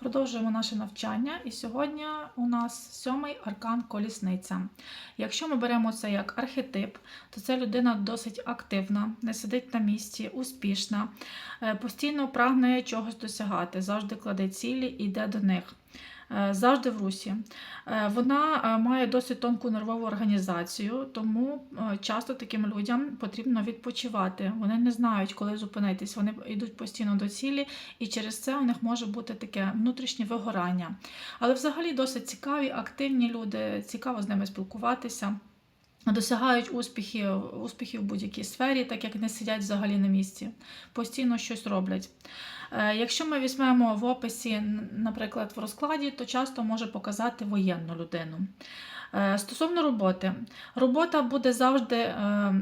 Продовжуємо наше навчання, і сьогодні у нас сьомий аркан колісниця. Якщо ми беремо це як архетип, то це людина досить активна, не сидить на місці, успішна, е, постійно прагне чогось досягати, завжди кладе цілі і йде до них. Е, Завжди в русі. Е, Вона е, має досить тонку нервову організацію, тому часто таким людям потрібно відпочивати. Вони не знають, коли зупинитись. Вони йдуть постійно до цілі, і через це у них може бути таке внутрішнє вигорання. Але взагалі досить цікаві, активні люди, цікаво з ними спілкуватися. Досягають успіхів, успіхів в будь-якій сфері, так як не сидять взагалі на місці, постійно щось роблять. Е, Якщо ми візьмемо в описі, наприклад, в розкладі, то часто може показати воєнну людину. Е, Стосовно роботи, робота буде завжди, е,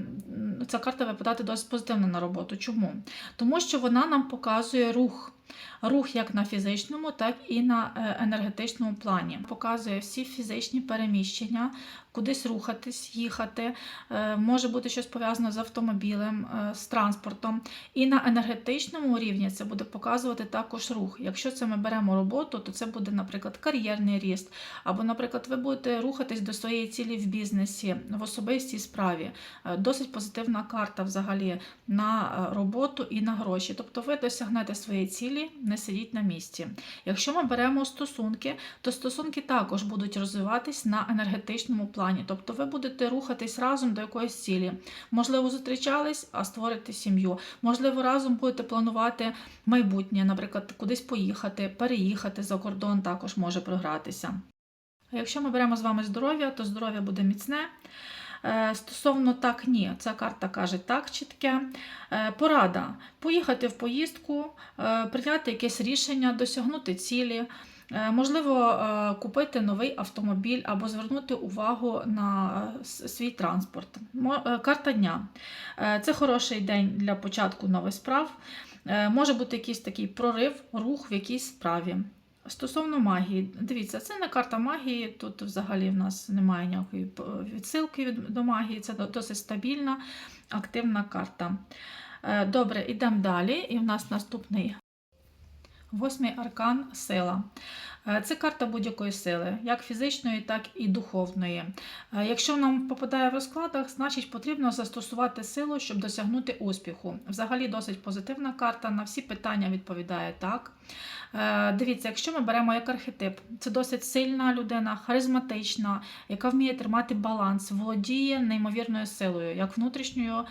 ця карта випадати досить позитивно на роботу. Чому? Тому що вона нам показує рух. Рух як на фізичному, так і на е, енергетичному плані. Показує всі фізичні переміщення, кудись рухатись, їхати. Е, Може бути щось пов'язане з автомобілем, е, з транспортом. І на енергетичному рівні це буде показувати також рух. Якщо це ми беремо роботу, то це буде, наприклад, кар'єрний ріст, або, наприклад, ви будете рухатись до своєї цілі в бізнесі, в особистій справі. Досить позитивна карта взагалі на роботу і на гроші. Тобто ви досягнете своєї цілі, не сидіть на місці. Якщо ми беремо стосунки, то стосунки також будуть розвиватись на енергетичному плані. Тобто ви будете рухатись разом до якоїсь цілі. Можливо, зустрічались, а створите сім'ю. Можливо, разом будете планувати майбутнє, наприклад, кудись поїхати, переїхати за кордон також може програтися. А якщо ми беремо з вами здоров'я, то здоров'я буде міцне. Е, Стосовно так, ні, ця карта каже так чітке. Е, Порада поїхати в поїздку, е, прийняти якесь рішення, досягнути цілі. Можливо, купити новий автомобіль або звернути увагу на свій транспорт. Карта дня. Це хороший день для початку нових справ. Може бути якийсь такий прорив, рух в якійсь справі. Стосовно магії, дивіться, це не карта магії. Тут взагалі в нас немає ніякої відсилки від, до магії. Це досить стабільна, активна карта. Е, Добре, йдемо далі. І в нас наступний восьмий аркан сила. Е, Це карта будь-якої сили, як фізичної, так і духовної. Е, Якщо нам попадає в розкладах, значить потрібно застосувати силу, щоб досягнути успіху. Взагалі досить позитивна карта, на всі питання відповідає так. Е, Дивіться, якщо ми беремо як архетип, це досить сильна людина, харизматична, яка вміє тримати баланс, володіє неймовірною силою, як внутрішньою,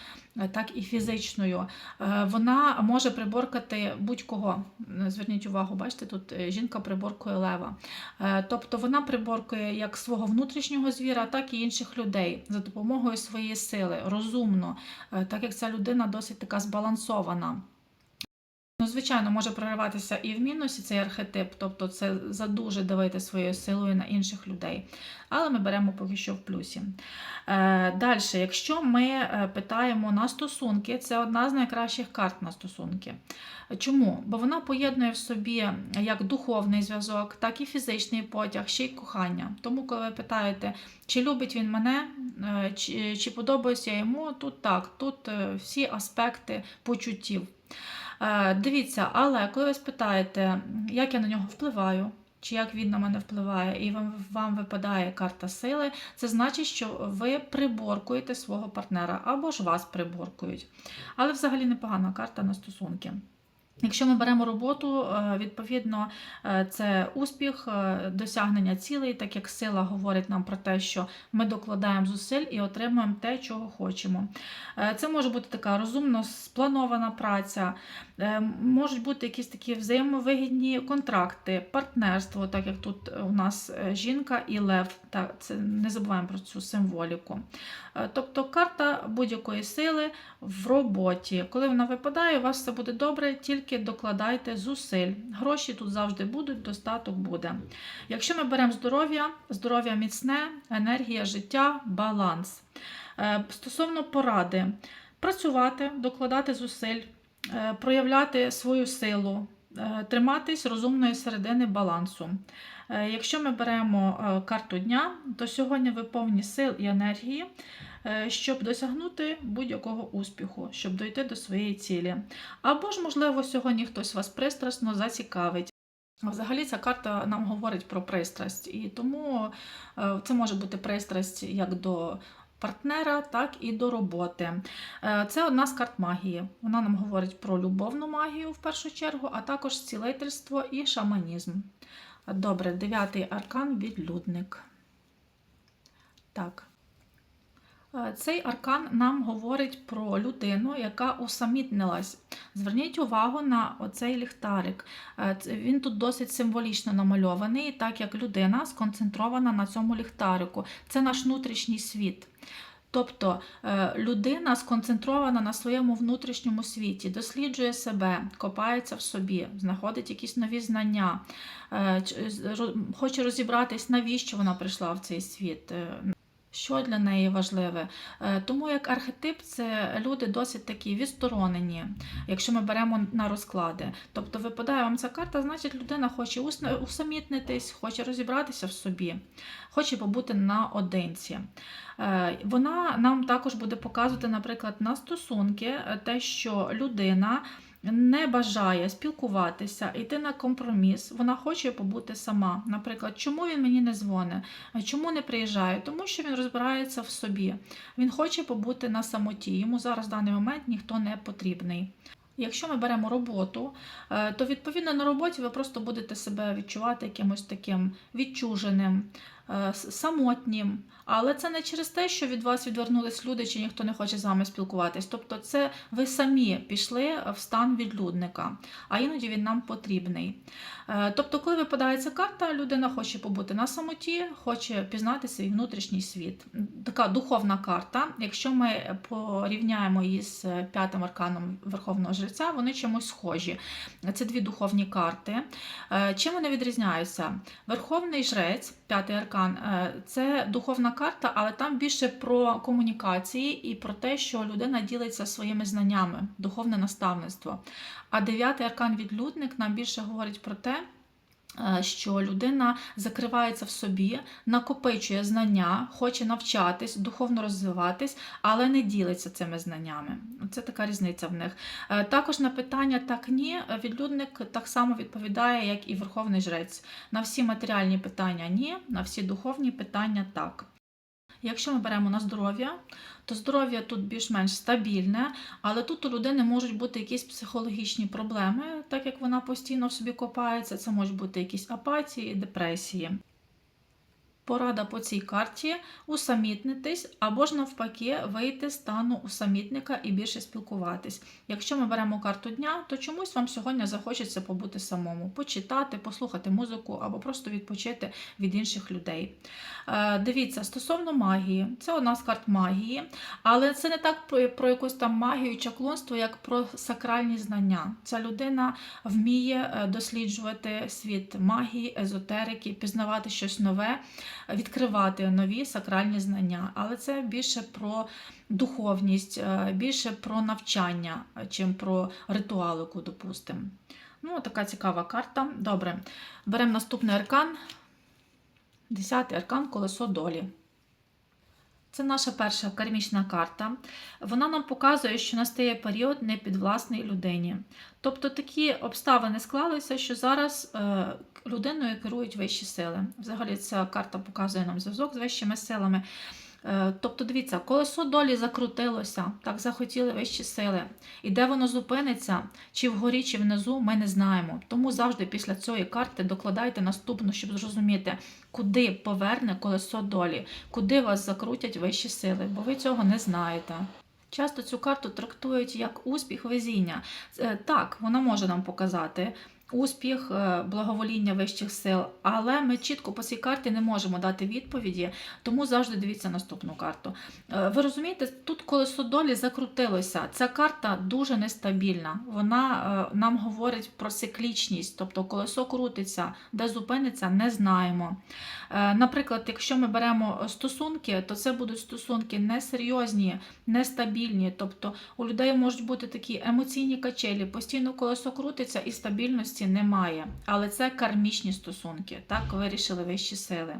так і фізичною. Е, Вона може приборкати будь-кого. Е, Зверніть увагу, бачите, тут е, жінка приборкує лева. Е, Тобто вона приборкує як свого внутрішнього звіра, так і інших людей за допомогою своєї сили, розумно, е, так як ця людина досить така збалансована. Звичайно, може прориватися і в мінусі цей архетип, тобто це задуже давити своєю силою на інших людей. Але ми беремо поки що в плюсі. Е, Далі, якщо ми е, питаємо на стосунки, це одна з найкращих карт на стосунки. Чому? Бо вона поєднує в собі як духовний зв'язок, так і фізичний потяг, ще й кохання. Тому, коли ви питаєте, чи любить він мене, е, чи, чи подобаюся йому, тут так, тут всі аспекти почуттів. Е, Дивіться, але коли ви спитаєте, як я на нього впливаю, чи як він на мене впливає, і вам, вам випадає карта сили, це значить, що ви приборкуєте свого партнера або ж вас приборкують. Але взагалі непогана карта на стосунки. Якщо ми беремо роботу, е, відповідно, е, це успіх, е, досягнення цілей, так як сила говорить нам про те, що ми докладаємо зусиль і отримуємо те, чого хочемо. Це може бути така розумно спланована праця, можуть бути якісь такі взаємовигідні контракти, партнерство, так як тут у нас жінка і лев. Так, це не забуваємо про цю символіку. Тобто карта будь-якої сили в роботі. Коли вона випадає, у вас все буде добре, тільки докладайте зусиль. Гроші тут завжди будуть, достаток буде. Якщо ми беремо здоров'я, здоров'я міцне, енергія, життя, баланс. Е, Стосовно поради, працювати, докладати зусиль, е, проявляти свою силу, е, триматись розумної середини балансу. Якщо ми беремо карту дня, то сьогодні ви повні сил і енергії, щоб досягнути будь-якого успіху, щоб дойти до своєї цілі. Або ж, можливо, сьогодні хтось вас пристрасно зацікавить. Взагалі ця карта нам говорить про пристрасть, і тому е, це може бути пристрасть як до партнера, так і до роботи. Е, Це одна з карт магії. Вона нам говорить про любовну магію в першу чергу, а також цілительство і шаманізм. Добре, дев'ятий аркан відлюдник. Так. Е, Цей аркан нам говорить про людину, яка усамітнилась. Зверніть увагу на оцей ліхтарик. Е, Він тут досить символічно намальований, так як людина сконцентрована на цьому ліхтарику. Це наш внутрішній світ. Тобто е, людина сконцентрована на своєму внутрішньому світі, досліджує себе, копається в собі, знаходить якісь нові знання, хоче розібратись, навіщо вона прийшла в цей світ. Що для неї важливе. Е, Тому як архетип це люди досить такі відсторонені, якщо ми беремо на розклади. Тобто випадає вам ця карта, значить людина хоче усамітнитись, хоче розібратися в собі, хоче побути наодинці. Е, Вона нам також буде показувати, наприклад, на стосунки е, те, що людина не бажає спілкуватися, йти на компроміс, вона хоче побути сама. Наприклад, чому він мені не дзвонить? Чому не приїжджає? Тому що він розбирається в собі. Він хоче побути на самоті. Йому зараз в даний момент ніхто не потрібний. Якщо ми беремо роботу, е, то відповідно на роботі ви просто будете себе відчувати якимось таким відчуженим, е, самотнім. Але це не через те, що від вас відвернулись люди, чи ніхто не хоче з вами спілкуватись. Тобто, це ви самі пішли в стан відлюдника, а іноді він нам потрібний. Е, Тобто, коли випадає ця карта, людина хоче побути на самоті, хоче пізнати свій внутрішній світ. Така духовна карта. Якщо ми порівняємо її з п'ятим арканом Верховного Жреця, вони чимось схожі. Це дві духовні карти. Е, Чим вони відрізняються? Верховний жрець, п'ятий аркан, е, це духовна карта, але там більше про комунікації і про те, що людина ділиться своїми знаннями, духовне наставництво. А дев'ятий аркан відлюдник нам більше говорить про те, е, що людина закривається в собі, накопичує знання, хоче навчатись, духовно розвиватись, але не ділиться цими знаннями. Це така різниця в них. Е, Також на питання так ні, відлюдник так само відповідає, як і Верховний Жрець. На всі матеріальні питання ні, на всі духовні питання так. Якщо ми беремо на здоров'я, то здоров'я тут більш-менш стабільне, але тут у людини можуть бути якісь психологічні проблеми, так як вона постійно в собі копається. Це можуть бути якісь апатії, депресії. Порада по цій карті усамітнитись або ж навпаки вийти з стану усамітника і більше спілкуватись. Якщо ми беремо карту дня, то чомусь вам сьогодні захочеться побути самому, почитати, послухати музику або просто відпочити від інших людей. Е, Дивіться, стосовно магії, це одна з карт магії, але це не так про, якусь там магію, чаклунство, як про сакральні знання. Ця людина вміє е, досліджувати світ магії, езотерики, пізнавати щось нове, відкривати нові сакральні знання. Але це більше про духовність, е, більше про навчання, чим про ритуалику, допустимо. Ну, така цікава карта. Добре. Беремо наступний аркан. Десятий аркан колесо долі. Це наша перша кармічна карта. Вона нам показує, що настає період не підвласний людині. Тобто такі обставини склалися, що зараз е, людиною керують вищі сили. Взагалі, ця карта показує нам зв'язок з вищими силами. Е, Тобто, дивіться, колесо долі закрутилося, так захотіли вищі сили. І де воно зупиниться, чи вгорі, чи внизу, ми не знаємо. Тому завжди після цієї карти докладайте наступну, щоб зрозуміти, куди поверне колесо долі, куди вас закрутять вищі сили, бо ви цього не знаєте. Часто цю карту трактують як успіх везіння. Е, Так, вона може нам показати успіх, е, благовоління вищих сил, але ми чітко по цій карті не можемо дати відповіді, тому завжди дивіться наступну карту. Е, Ви розумієте, тут колесо долі закрутилося. Ця карта дуже нестабільна. Вона е, нам говорить про циклічність, тобто колесо крутиться, де зупиниться, не знаємо. Наприклад, якщо ми беремо стосунки, то це будуть стосунки несерйозні, нестабільні. Тобто у людей можуть бути такі емоційні качелі, постійно колесо крутиться і стабільності стабільності немає, але це кармічні стосунки, так вирішили вищі сили.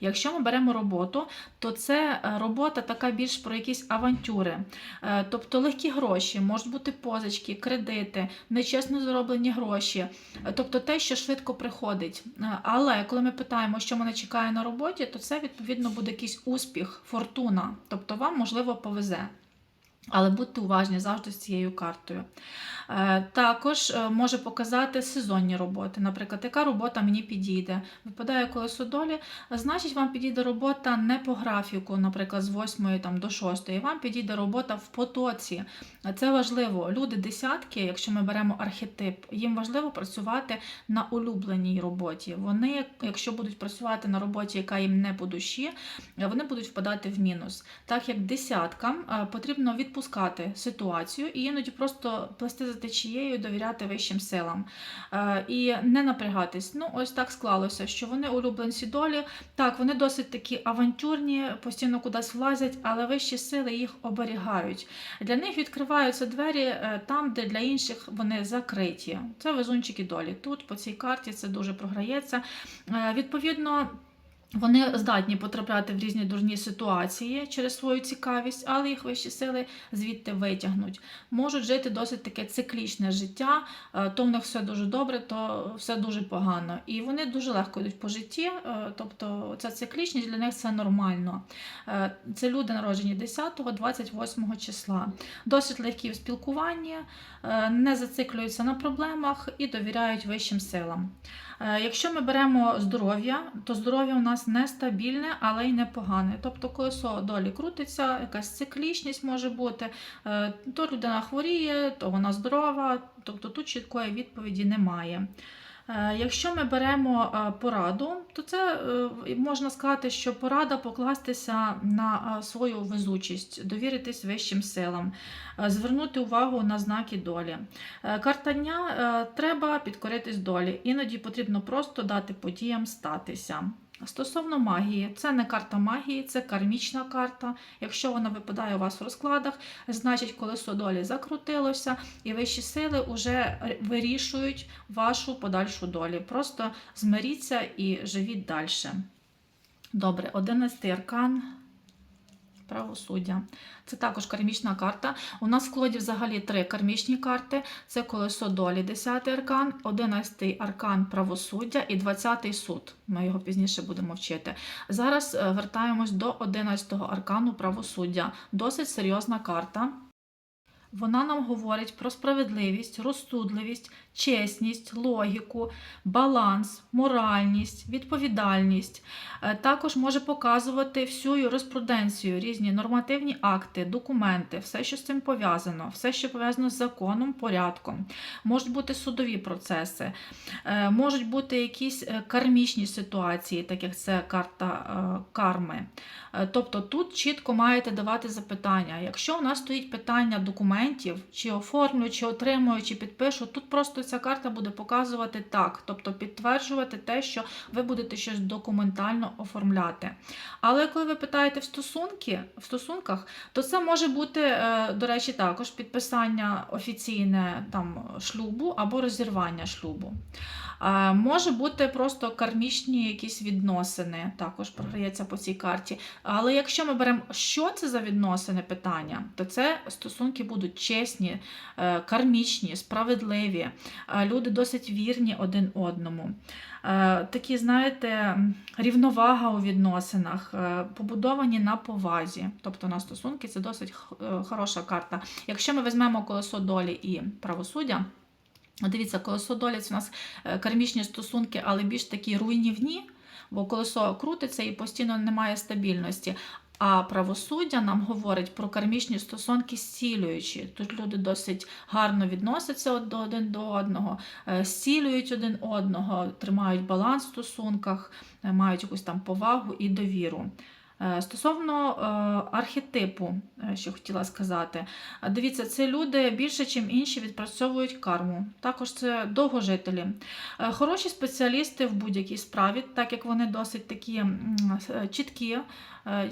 Якщо ми беремо роботу, то це е, робота така більш про якісь авантюри, Е, тобто легкі гроші, можуть бути позички, кредити, нечесно зароблені гроші, Е, тобто те, що швидко приходить. Але коли ми питаємо, що мене чекає на роботі, то це відповідно буде якийсь успіх, фортуна, тобто вам можливо повезе. Але будьте уважні завжди з цією картою. Е, Також е, може показати сезонні роботи. Наприклад, яка робота мені підійде. Випадає колесо долі, значить, вам підійде робота не по графіку, наприклад, з 8 там, до 6. Вам підійде робота в потоці. Е, Це важливо. Люди десятки, якщо ми беремо архетип, їм важливо працювати на улюбленій роботі. Вони, якщо будуть працювати на роботі, яка їм не по душі, е, вони будуть впадати в мінус. Так як десяткам е, потрібно відпускати ситуацію і іноді просто плести за течією, довіряти вищим силам Е, і не напрягатись. Ну, ось так склалося, що вони улюбленці долі. Так, вони досить такі авантюрні, постійно кудись влазять, але вищі сили їх оберігають. Для них відкриваються двері е, там, де для інших вони закриті. Це везунчики долі. Тут по цій карті це дуже програється. Е, Відповідно. Вони здатні потрапляти в різні дурні ситуації через свою цікавість, але їх вищі сили звідти витягнуть. Можуть жити досить таке циклічне життя, е, то в них все дуже добре, то все дуже погано. І вони дуже легко йдуть по житті, е, тобто ця циклічність для них це нормально. Е, Це люди народжені 10-28 числа. Досить легкі в спілкуванні, не зациклюються на проблемах і довіряють вищим силам. Якщо ми беремо здоров'я, то здоров'я у нас нестабільне, але й непогане. Тобто колесо долі крутиться, якась циклічність може бути, е, то людина хворіє, то вона здорова, тобто тут чіткої відповіді немає. Е, Якщо ми беремо е, пораду, то це можна сказати, що порада покластися на свою везучість, довіритись вищим силам, звернути увагу на знаки долі. Карта дня е, треба підкоритись долі. Іноді потрібно просто дати подіям статися. Стосовно магії, це не карта магії, це кармічна карта. Якщо вона випадає у вас в розкладах, значить колесо долі закрутилося, і вищі сили вже вирішують вашу подальшу долю. Просто змиріться і живіть далі. Добре, 11 аркан. Правосуддя. Це також кармічна карта. У нас в колоді взагалі три кармічні карти: це колесо долі, 10 аркан, 11 аркан правосуддя і 20 суд. Ми його пізніше будемо вчити. Зараз е, вертаємось до 11 аркану правосуддя. Досить серйозна карта. Вона нам говорить про справедливість, розсудливість, чесність, логіку, баланс, моральність, відповідальність. Е, Також може показувати всю юриспруденцію, різні нормативні акти, документи, все, що з цим пов'язано, все, що пов'язано з законом, порядком. Можуть бути судові процеси, е, можуть бути якісь е, кармічні ситуації, так як це карта карми. Тобто тут чітко маєте давати запитання. Якщо у нас стоїть питання документів, чи оформлю, чи отримую, чи підпишу, тут просто ця карта буде показувати так, тобто підтверджувати те, що ви будете щось документально оформляти. Але коли ви питаєте в стосунки, в стосунках, то це може бути, е, до речі, також підписання офіційне там шлюбу або розірвання шлюбу. Е, Може бути просто кармічні якісь відносини, також програється по цій карті. Але якщо ми беремо, що це за відносини питання, то це стосунки будуть чесні, е, кармічні, справедливі. Е, Люди досить вірні один одному. Е, Такі, знаєте, рівновага у відносинах, побудовані на повазі. Тобто на стосунки це досить хороша карта. Якщо ми візьмемо колесо долі і правосуддя. Дивіться, колесо долі це у нас кармічні стосунки, але більш такі руйнівні, бо колесо крутиться і постійно немає стабільності. А правосуддя нам говорить про кармічні стосунки зцілюючі. Тут люди досить гарно відносяться один до одного, е, зцілюють один одного, тримають баланс в стосунках, е, мають якусь там повагу і довіру. Е, Стосовно архетипу, що хотіла сказати, дивіться, це люди більше, ніж інші, відпрацьовують карму. Також це довгожителі. Хороші спеціалісти в будь-якій справі, так як вони досить такі чіткі,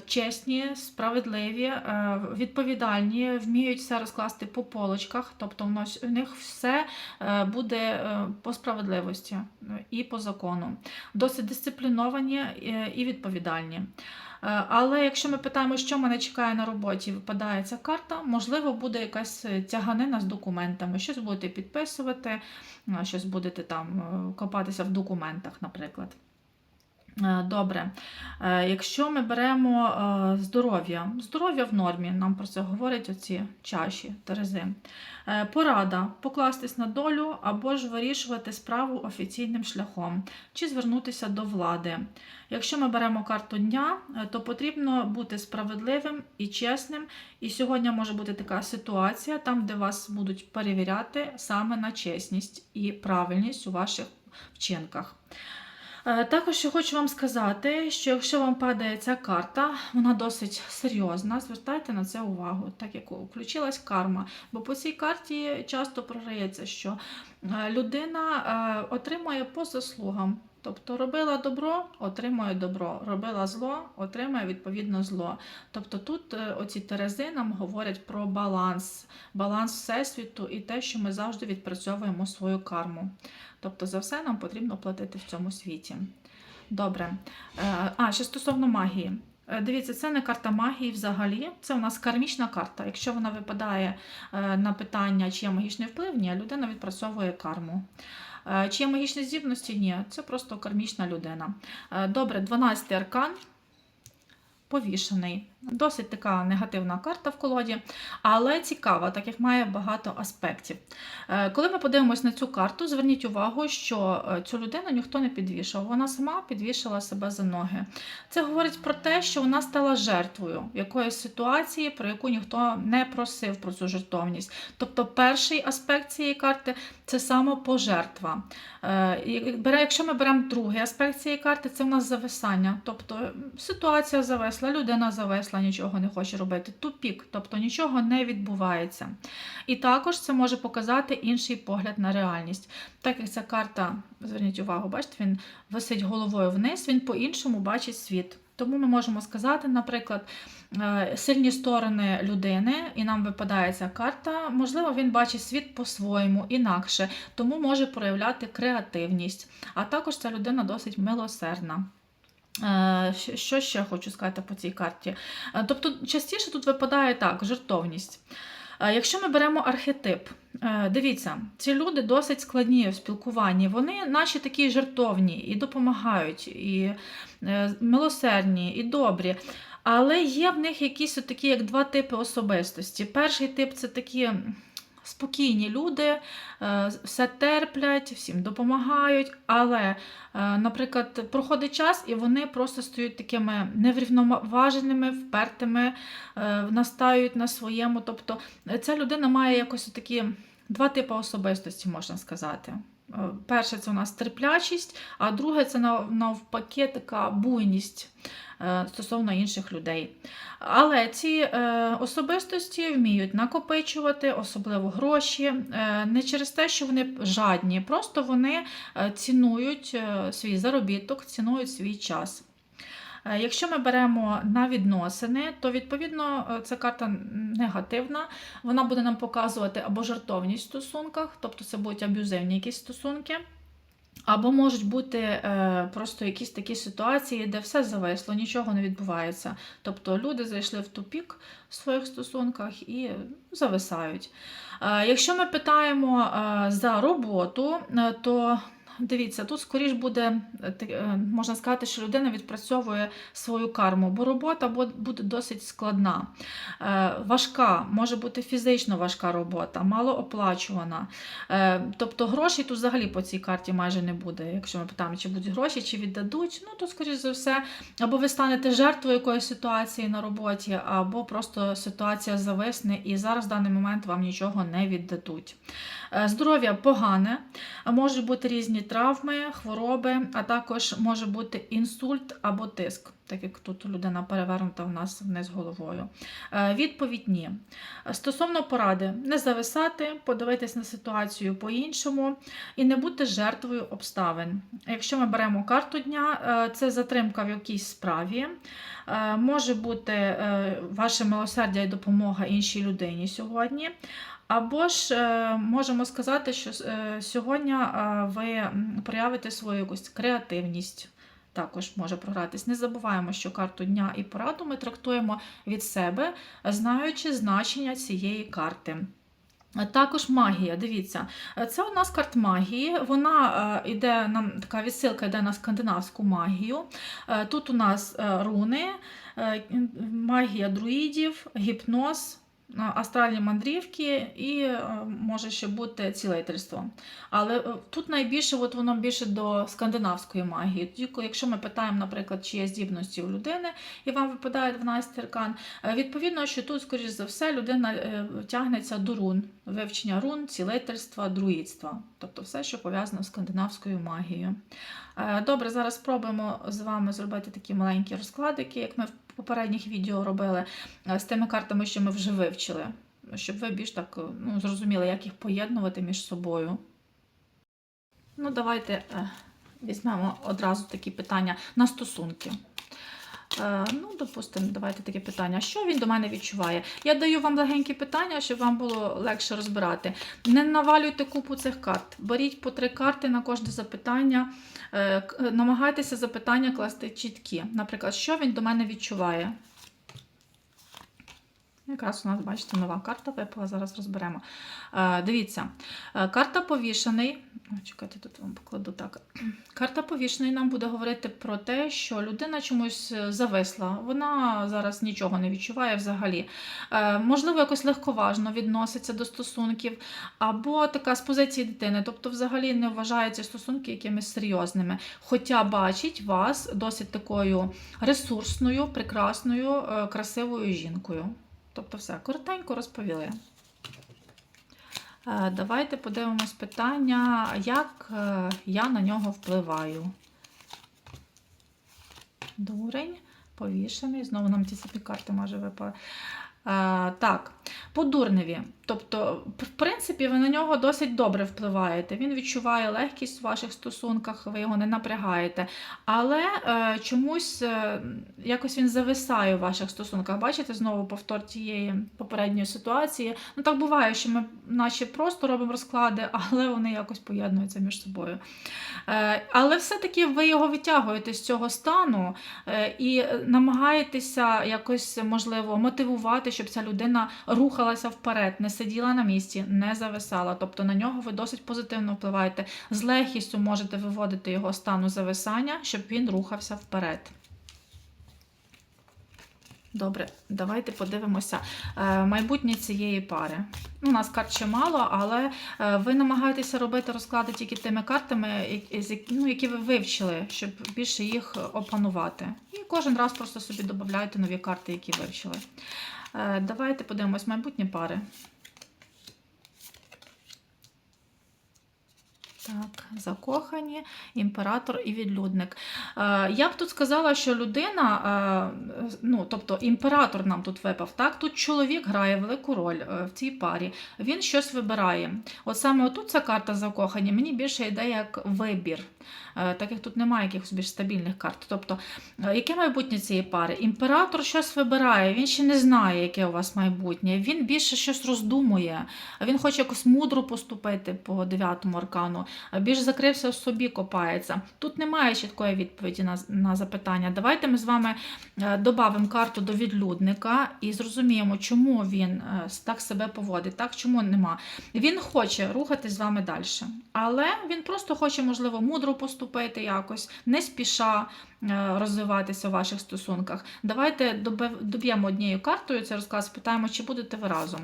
чесні, справедливі, е, відповідальні, вміють все розкласти по полочках, тобто в них все е, буде е, по справедливості е, і по закону. Досить дисципліновані е, і відповідальні. Е, Але якщо ми питаємо, що мене чекає на роботі, випадає ця карта, можливо, буде якась е, тяганина з документами, щось будете підписувати, е, щось будете там е, копатися в документах, наприклад. Е, Добре. Е, Якщо ми беремо е, здоров'я, здоров'я в нормі, нам про це говорять оці чаші, терези. Порада покластись на долю або ж вирішувати справу офіційним шляхом, чи звернутися до влади. Якщо ми беремо карту дня, то потрібно бути справедливим і чесним. І сьогодні може бути така ситуація, там, де вас будуть перевіряти саме на чесність і правильність у ваших вчинках. Е, Також ще хочу вам сказати, що якщо вам падає ця карта, вона досить серйозна. Звертайте на це увагу, так як включилась карма. Бо по цій карті часто програється, що е, людина е, отримує по заслугам. Тобто робила добро, отримує добро, робила зло, отримує відповідно зло. Тобто тут е, оці терези нам говорять про баланс, баланс всесвіту і те, що ми завжди відпрацьовуємо свою карму. Тобто за все нам потрібно платити в цьому світі. Добре. Е, А, ще стосовно магії. Е, Дивіться, це не карта магії взагалі, це у нас кармічна карта. Якщо вона випадає на питання, чи є магічний вплив, ні, людина відпрацьовує карму. Е, Чи є магічні здібності? Ні, це просто кармічна людина. Е, Добре, 12 аркан. Повішений. Досить така негативна карта в колоді, але цікава, так як має багато аспектів. Е, Коли ми подивимось на цю карту, зверніть увагу, що е, цю людину ніхто не підвішав. Вона сама підвішала себе за ноги. Це говорить про те, що вона стала жертвою якоїсь ситуації, про яку ніхто не просив про цю жертовність. Тобто, перший аспект цієї карти це самопожертва. Е, Якщо ми беремо другий аспект цієї карти, це в нас зависання. Тобто ситуація зависла, людина зависла, нічого не хоче робити. Тупік, тобто нічого не відбувається. І також це може показати інший погляд на реальність. Так як ця карта, зверніть увагу, бачите, він висить головою вниз, він по-іншому бачить світ. Тому ми можемо сказати, наприклад, е, сильні сторони людини, і нам випадає ця карта. Можливо, він бачить світ по-своєму, інакше, тому може проявляти креативність. А також ця людина досить милосердна. Е, Що ще хочу сказати по цій карті? Е, Тобто, частіше тут випадає так, жертовність. Е, Якщо ми беремо архетип, дивіться, ці люди досить складні в спілкуванні. Вони наші такі жертовні і допомагають, і милосердні, і добрі. Але є в них якісь такі, як два типи особистості. Перший тип це такі спокійні люди, е, все терплять, всім допомагають. Але, е, наприклад, проходить час, і вони просто стають такими неврівноваженими, впертими, е, настають на своєму. Тобто ця людина має якось такі два типи особистості, можна сказати. Е, Перше це у нас терплячість, а друге це навпаки така буйність е, стосовно інших людей. Але ці е, особистості вміють накопичувати, особливо гроші, не через те, що вони жадні, просто вони цінують свій заробіток, цінують свій час. Е, Якщо ми беремо на відносини, то відповідно е, ця карта негативна. Вона буде нам показувати або жартовність в стосунках, тобто це будуть аб'юзивні якісь стосунки. Або можуть бути е, просто якісь такі ситуації, де все зависло, нічого не відбувається. Тобто люди зайшли в тупік в своїх стосунках і зависають. Е, якщо ми питаємо е, за роботу, е, то дивіться, тут скоріш буде, е, е, можна сказати, що людина відпрацьовує свою карму, бо робота буде досить складна, е, важка, може бути фізично важка робота, малооплачувана. Тобто грошей тут взагалі по цій карті майже не буде. Якщо ми питаємо, чи будуть гроші, чи віддадуть, ну то, скоріш за все, або ви станете жертвою якоїсь ситуації на роботі, або просто ситуація зависне, і зараз в даний момент вам нічого не віддадуть. Здоров'я погане, можуть бути різні травми, хвороби, а також може бути інсульт або тиск, так як тут людина перевернута в нас вниз головою. Е, Відповідь ні. Стосовно поради, не зависати, подивитись на ситуацію по-іншому і не бути жертвою обставин. Якщо ми беремо карту дня, е, це затримка в якійсь справі. Е, Може бути ваше милосердя і допомога іншій людині сьогодні. Або ж е, можемо сказати, що е, сьогодні е, ви проявите свою якусь креативність. Також може програтись. Не забуваємо, що карту дня і пораду ми трактуємо від себе, знаючи значення цієї карти. Також магія, дивіться, це у нас карт магії. Вона йде нам така відсилка йде на скандинавську магію. Тут у нас руни, магія друїдів, гіпноз, астральні мандрівки і е, може ще бути цілительство. Але е, тут найбільше от воно більше до скандинавської магії. Тоді, якщо ми питаємо, наприклад, чи є здібності у людини, і вам випадає 12 аркан, е, відповідно, що тут, скоріш за все, людина тягнеться до рун, вивчення рун, цілительства, друїдства, тобто все, що пов'язано з скандинавською магією. Добре, зараз спробуємо з вами зробити такі маленькі розкладики, як ми попередніх відео робили е, з тими картами, що ми вже вивчили, щоб ви більш так е, ну, зрозуміли, як їх поєднувати між собою. Ну, давайте е, візьмемо одразу такі питання на стосунки. Е, ну, допустимо, давайте таке питання. Що він до мене відчуває? Я даю вам легенькі питання, щоб вам було легше розбирати. Не навалюйте купу цих карт. Беріть по три карти на кожне запитання. Е, е, намагайтеся запитання класти чіткі. Наприклад, що він до мене відчуває? Якраз у нас, бачите, нова карта випала, зараз розберемо. Е, дивіться, е, карта повішений. Чекайте, тут вам покладу так. Карта повішений нам буде говорити про те, що людина чомусь е, зависла. Вона зараз нічого не відчуває взагалі. Можливо, якось легковажно відноситься до стосунків, або така з позиції дитини, тобто взагалі не вважає стосунки якимись серйозними. Хоча бачить вас досить такою ресурсною, прекрасною, красивою жінкою. Тобто все, коротенько розповіли. Е, Давайте подивимось питання, як е, я на нього впливаю. Дурень, повішений. Знову нам ті самі карти може випали. Е, так, по дурневі. Тобто, в принципі, ви на нього досить добре впливаєте. Він відчуває легкість в ваших стосунках, ви його не напрягаєте. Але е, чомусь е, якось він зависає у ваших стосунках. Бачите, знову повтор тієї попередньої ситуації. Ну так буває, що ми наче просто робимо розклади, але вони якось поєднуються між собою. Е, але все-таки ви його витягуєте з цього стану е, і намагаєтеся якось, можливо, мотивувати, щоб ця людина рухалася вперед, не сиділа на місці, не зависала. Тобто на нього ви досить позитивно впливаєте. З легкістю можете виводити його стану зависання, щоб він рухався вперед. Добре, давайте подивимося е, майбутнє цієї пари. У нас карт ще мало, але е, ви намагаєтеся робити розклади тільки тими картами, які- ну, які ви вивчили, щоб більше їх опанувати. І кожен раз просто собі додавайте нові карти, які вивчили. Е, Давайте подивимось майбутні пари. Так, закохані, імператор і відлюдник. Е, я б тут сказала, що людина, е, ну тобто імператор нам тут випав, так? Тут чоловік грає велику роль е, в цій парі. Він щось вибирає. От саме отут ця карта закохані, мені більше йде як вибір, так як тут немає якихось більш стабільних карт. Тобто, е, яке майбутнє цієї пари? Імператор щось вибирає, він ще не знає, яке у вас майбутнє. Він більше щось роздумує, він хоче якось мудро поступити по дев'ятому аркану більш закрився в собі, копається. Тут немає чіткої відповіді на, на запитання. Давайте ми з вами е, додамо карту до відлюдника і зрозуміємо, чому він е, так себе поводить, так чому нема. Він хоче рухатись з вами далі, але він просто хоче, можливо, мудро поступити якось, не спіша е, розвиватися в ваших стосунках. Давайте доб'ємо однією картою цей розказ, спитаємо, чи будете ви разом.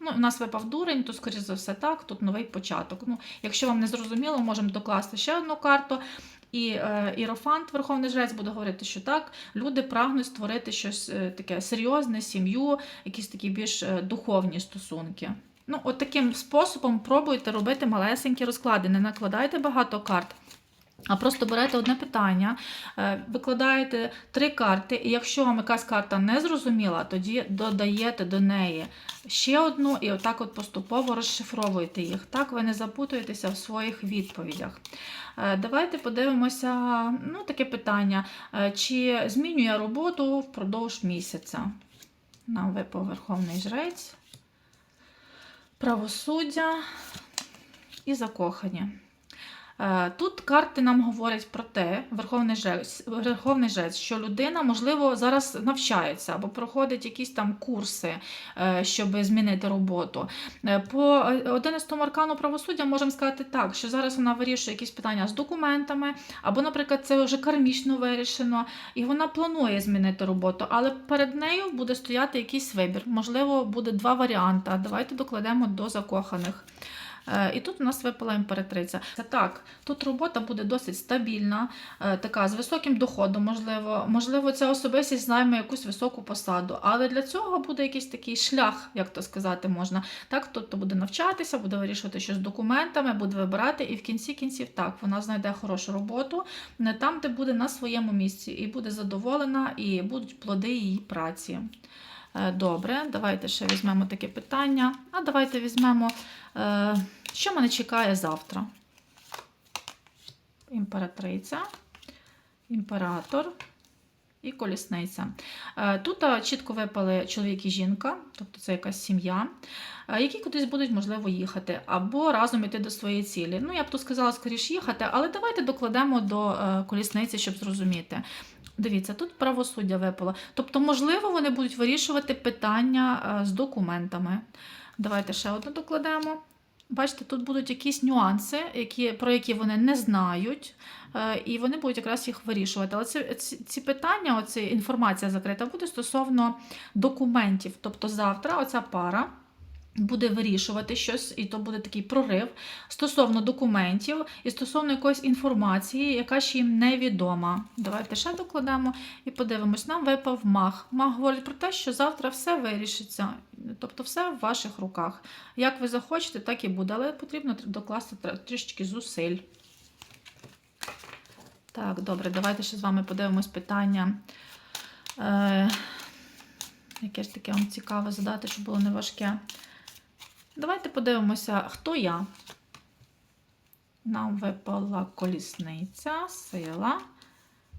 Ну, у нас випав дурень, то, скоріш за все, так, тут новий початок. Ну, якщо вам не зрозуміло, можемо докласти ще одну карту. І е, Ірофант, Верховний Жрець, буде говорити, що так, люди прагнуть створити щось е, таке серйозне, сім'ю, якісь такі більш е, духовні стосунки. Ну, от таким способом пробуйте робити малесенькі розклади. Не накладайте багато карт. А просто берете одне питання, е, викладаєте три карти, і якщо вам якась карта не зрозуміла, тоді додаєте до неї ще одну і отак от поступово розшифровуєте їх. Так ви не запутуєтеся в своїх відповідях. Е, Давайте подивимося ну, таке питання: Е, чи змінює роботу впродовж місяця? Нам випав Верховний Жрець, правосуддя і закохання. Е, Тут карти нам говорять про те, Верховний Жець, Верховний Жець, що людина, можливо, зараз навчається або проходить якісь там курси, е, щоб змінити роботу. Е, По 11 аркану правосуддя можемо сказати так, що зараз вона вирішує якісь питання з документами, або, наприклад, це вже кармічно вирішено, і вона планує змінити роботу, але перед нею буде стояти якийсь вибір. Можливо, буде два варіанти. Давайте докладемо до закоханих. Е, І тут у нас випала імператриця. Це так, тут робота буде досить стабільна, е, така з високим доходом, можливо. Можливо, ця особистість займе якусь високу посаду, але для цього буде якийсь такий шлях, як то сказати можна. Так, тобто буде навчатися, буде вирішувати щось з документами, буде вибирати, і в кінці кінців так, вона знайде хорошу роботу не там, де буде на своєму місці, і буде задоволена, і будуть плоди її праці. Е, Добре, давайте ще візьмемо таке питання. А давайте візьмемо, е, що мене чекає завтра. Імператриця, імператор і колісниця. Е, Тут чітко випали чоловік і жінка, тобто це якась сім'я, які кудись будуть, можливо, їхати, або разом йти до своєї цілі. Ну, я б тут сказала, скоріш їхати, але давайте докладемо до колісниці, щоб зрозуміти. Дивіться, тут правосуддя випало. Тобто, можливо, вони будуть вирішувати питання е, з документами. Давайте ще одне докладемо. Бачите, тут будуть якісь нюанси, які, про які вони не знають, е, і вони будуть якраз їх вирішувати. Але ці, ці питання, оця інформація закрита, буде стосовно документів. Тобто завтра оця пара буде вирішувати щось, і то буде такий прорив стосовно документів і стосовно якоїсь інформації, яка ще їм невідома. Давайте ще докладемо і подивимось. Нам випав маг. Маг говорить про те, що завтра все вирішиться, тобто все в ваших руках. Як ви захочете, так і буде, але потрібно докласти трішечки зусиль. Так, добре, давайте ще з вами подивимось питання. Е, яке ж таке вам цікаве задати, щоб було не важке. Давайте подивимося, хто я. Нам випала колісниця, сила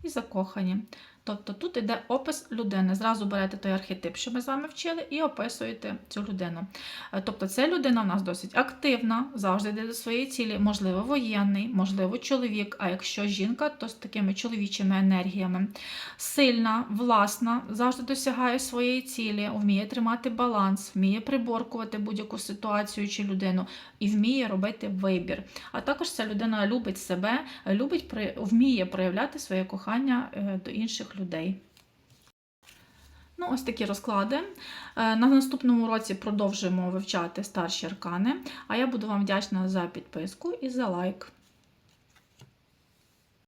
і закохані. Тобто тут йде опис людини. Зразу берете той архетип, що ми з вами вчили, і описуєте цю людину. Е, Тобто, ця людина у нас досить активна, завжди йде до своєї цілі, можливо, воєнний, можливо, чоловік. А якщо жінка, то з такими чоловічими енергіями. Сильна, власна, завжди досягає своєї цілі, вміє тримати баланс, вміє приборкувати будь-яку ситуацію чи людину і вміє робити вибір. А також ця людина любить себе, любить вміє проявляти своє кохання е, до інших людей. Ну, ось такі розклади. Е, На наступному році продовжуємо вивчати старші аркани. А я буду вам вдячна за підписку і за лайк.